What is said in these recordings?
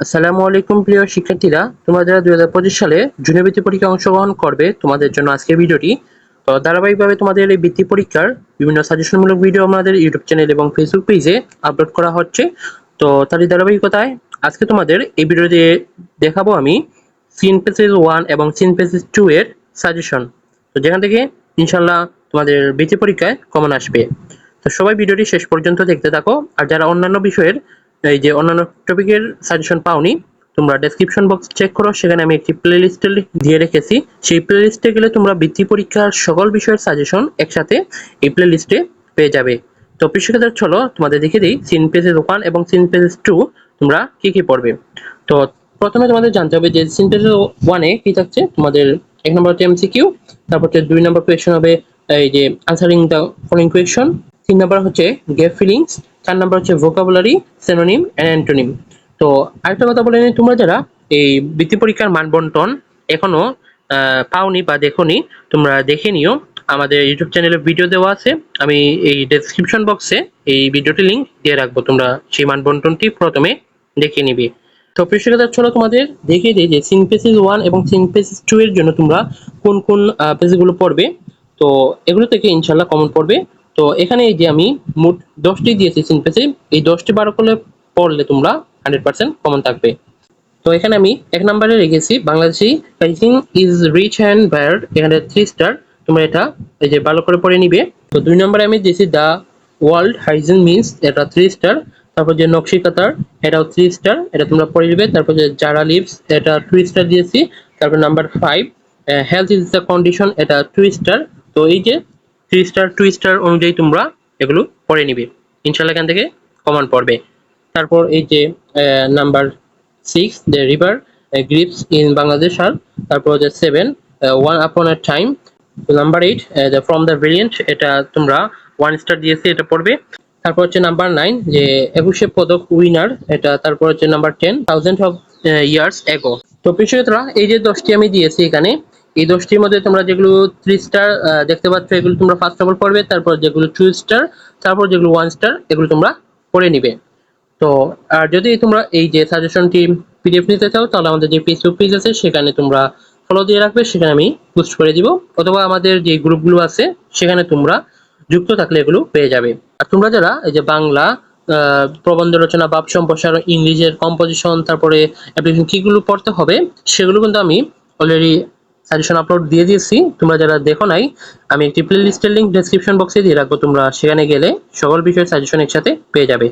আসসালামু আলাইকুম প্রিয় শিক্ষার্থীরা। তোমরা যারা দুই হাজার পঁচিশ সালে জুনিয়র বৃত্তি পরীক্ষায় অংশগ্রহণ করবে, তোমাদের জন্য আজকের ভিডিওটি। তো ধারাবাহিকভাবে তোমাদের এই বৃত্তি পরীক্ষার বিভিন্ন সাজেশনমূলক ভিডিও আমাদের ইউটিউব চ্যানেল এবং ফেসবুক পেজে আপলোড করা হচ্ছে। তো তারই ধারাবাহিকতায় আজকে তোমাদের এই ভিডিওতে দেখাবো আমি সিন পেসেজ ওয়ান এবং সিন পেসেজ টু এর সাজেশন তো যেখান থেকে ইনশাল্লাহ তোমাদের বৃত্তি পরীক্ষায় কমন আসবে। তো সবাই ভিডিওটি শেষ পর্যন্ত দেখতে থাকো। আর যারা অন্যান্য বিষয়ের এই যে অন্যান্য টপিকের সাজেশন পাওনি, তোমরা ডেসক্রিপশন বক্স চেক করো, সেখানে আমি একটি প্লে লিস্ট দিয়ে রেখেছি। সেই প্লে লিস্টে গেলে তোমরা বৃত্তি পরীক্ষার সকল বিষয়ের সাজেশন একসাথে এই প্লে লিস্টে পেয়ে যাবে। তো কৃষিকাদের চলো তোমাদের দেখে দিই সিন পেজেস ওয়ান এবং সিন পেজেস টু তোমরা কি কি পড়বে? তো প্রথমে তোমাদের জানতে হবে যে সিন পেজেস ওয়ানে কি থাকছে? তোমাদের এক নম্বর হচ্ছে এমসিকিউ তারপর হচ্ছে দুই নম্বর কোয়েশন হবে এই যে আনসারিং দ্য ফলোইং কোয়েশন তিন নম্বর হচ্ছে গেপ ফিলিংস চার নম্বর হচ্ছে ভোকাবুলারি সেনোনিম অ্যান্ড অ্যান্টোনিম তো আরেকটা কথা বলে নিই, তোমরা যারা এই বৃত্তি পরীক্ষার মান বন্টন এখনও পাওনি বা দেখোনি, তোমরা দেখে নিও। আমাদের ইউটিউব চ্যানেলে ভিডিও দেওয়া আছে। আমি এই ডেসক্রিপশন বক্সে এই ভিডিওটি লিঙ্ক দিয়ে রাখব। তোমরা সেই মান বন্টনটি প্রথমে দেখে নিবে। তো প্রেক্ষিতা চলো তোমাদের, দেখিয়ে দিই যে সিন পেসিস ওয়ান এবং সিন পেসিস টু এর জন্য তোমরা কোন কোন পেজগুলো পড়বে। তো এগুলো থেকে ইনশাল্লাহ কমন পড়বে। তো এখানে এই যে আমি মোট দশটি দিয়েছি সিনপেসি এই দশটি বারো করে পড়লে তোমরা হান্ড্রেড পার্সেন্ট কমন থাকবে। তো এখানে আমি এক নম্বরে রেখেছি Bangladeshi rising is rich and varied এখানে থ্রি স্টার তোমরা এটা এই যে ভালো করে পড়ে নিবে। তো দুই নম্বরে আমি দিয়েছি দ্য ওয়ার্ল্ড হাইজিন মিন্স এটা থ্রি স্টার তারপর যে নকশি কাতার এটাও থ্রি স্টার এটা তোমরা পড়ে নিবে। তারপর যে জারা লিভস এটা টু স্টার দিয়েছি। তারপর number five health is the condition এটা টু স্টার তো এই যে থ্রি স্টার টু স্টার অনুযায়ী তোমরা এগুলো পড়ে নিবে। ইনশাল্লাহ এখান থেকে কমন পড়বে। তারপর এই যে number six the river grips in Bangladesh আর তারপর হচ্ছে seven one upon a time number eight from the variant এটা তোমরা ওয়ান স্টার দিয়েছে এটা পড়বে। তারপর হচ্ছে নাম্বার নাইন যে একুশে পদক উইনার এটা তারপর হচ্ছে number ten thousand of years ago তো প্রিয় এই যে দশটি আমি দিয়েছি এখানে এই দশটির মধ্যে তোমরা যেগুলো থ্রি স্টার দেখতে পাচ্ছ, এগুলো তোমরা ফার্স্ট অফ অল পড়বে, তারপর যেগুলো টু স্টার তারপর যেগুলো ওয়ান স্টার এগুলো তোমরা পড়ে নিবে। তো, আর যদি তোমরা এই যে সাজেশনটি পিডিএফ নিতে চাও, তাহলে আমাদের যে ফেসবুক পেজ আছে, সেখানে তোমরা ফলো দিয়ে রাখবে, সেখানে আমি পোস্ট করে দিব, অথবা আমাদের যে গ্রুপগুলো আছে, সেখানে তোমরা যুক্ত থাকলে এগুলো পেয়ে যাবে। আর তোমরা যারা এই যে বাংলা প্রবন্ধ রচনা, বাপ সম্প্রসারণ, ইংলিশের কম্পোজিশন তারপরে অ্যাপ্লিকেশন কিগুলো পড়তে হবে, সেগুলো কিন্তু আমি অলরেডি সাজেশন আপলোড দিয়ে দিয়েছি। তোমরা যারা দেখো নাই, আমি একটি প্লে লিস্টের লিঙ্ক ডেসক্রিপশন বক্সে দিয়ে রাখব। তোমরা সেখানে গেলে সকল বিষয়ের সাজেশন একসাথে পেয়ে যাবে।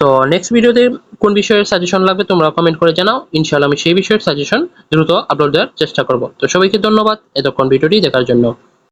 তো নেক্সট ভিডিওতে কোন বিষয়ের সাজেশন লাগবে তোমরা কমেন্ট করে জানাও। ইনশাআল্লাহ আমি সেই বিষয়ের সাজেশন দ্রুত আপলোড দেওয়ার চেষ্টা করব। তো সবাইকে ধন্যবাদ। এতক্ষণ ভিডিওটি দেখার জন্য।